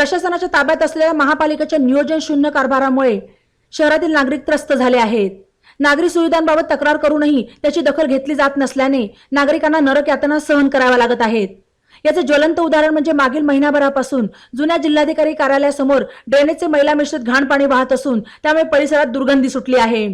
प्रशासनाच्या ताब्यात असलेल्या महापालिकेच्या नियोजन शून्य कारभारामुळे शहरातील नागरिक त्रस्त झाले आहेत. नागरी सुविधांबाबत तक्रार करूनही त्याची दखल घेतली जात नसल्याने नागरिकांना नरक यातना सहन कराव्या लागत आहेत. याचे ज्वलंत उदाहरण म्हणजे मागील महिनाभरापासून जुन्या जिल्हाधिकारी कार्यालयासमोर ड्रेनेजचे मैला मिश्रित घाण पाणी वाहत असून त्यामुळे परिसरात दुर्गंधी सुटली आहे.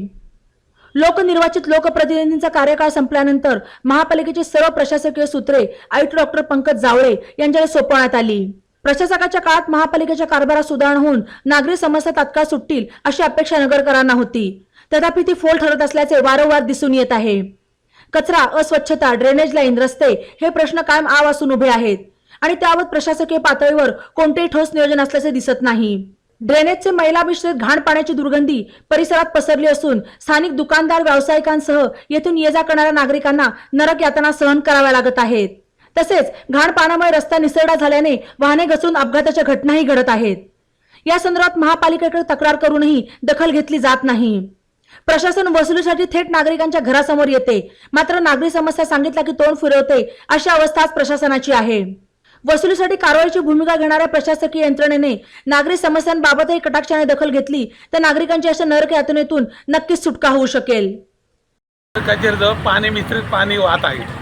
लोकनिर्वाचित लोकप्रतिनिधींचा कार्यकाळ संपल्यानंतर महापालिकेची सर्व प्रशासकीय सूत्रे आयुक्त डॉक्टर पंकज जावळे यांच्याकडे सोपवण्यात आली. प्रशासकाच्या काळात महापालिकेच्या कारभारात सुधारणा होऊन नागरी समस्या तात्काळ सुटतील अशी अपेक्षा नगरकरांना होती. तथापि ती फोल ठरत असल्याचे वारंवार दिसून येत आहे. कचरा अस्वच्छता ड्रेनेज लाईन रस्ते हे प्रश्न कायम आव असून उभे आहेत आणि त्यावर प्रशासकीय पातळीवर कोणतेही ठोस नियोजन असल्याचे दिसत नाही. ड्रेनेजचे मैला मिश्रित घाण पाण्याची दुर्गंधी परिसरात पसरली असून स्थानिक दुकानदार व्यावसायिकांसह येथून ये जा करणाऱ्या नागरिकांना नरक यातना सहन कराव्या लागत आहेत. तसेच घाण पाण्यामुळे रस्ता निसरडा झाल्याने वाहने घसून अपघाताच्या घटनाही घडत आहेत. या संदर्भात महापालिकेकडे तक्रार करूनही दखल घेतली जात नाही. प्रशासन वसुलीसाठी थेट नागरिकांच्या घरासमोर येते. मात्र नागरी समस्या सांगितल्या की तोंड फिरवते अशी अवस्था आज प्रशासनाची आहे. वसुलीसाठी कारवाईची भूमिका घेणाऱ्या प्रशासकीय यंत्रणेने नागरी समस्यांबाबतही कटाक्षाने दखल घेतली तर नागरिकांची अशा नरक यातनेतून नक्कीच सुटका होऊ शकेल. पाणी मिश्रित पाणी वाहत आहे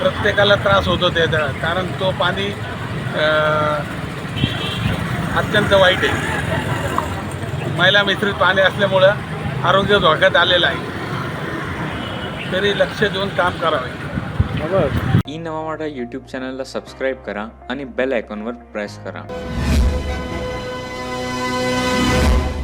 प्रत्येकाला त्रास होतो त्याचा कारण तो पाणी अत्यंत वाईट आहे. महिला मिश्रित पाणी असल्यामुळं आरोग्य धोक्यात आलेलं आहे. तरी लक्ष देऊन काम करावे. ई नवामाडा यूट्यूब चॅनलला सबस्क्राईब करा आणि बेल आयकॉनवर प्रेस करा.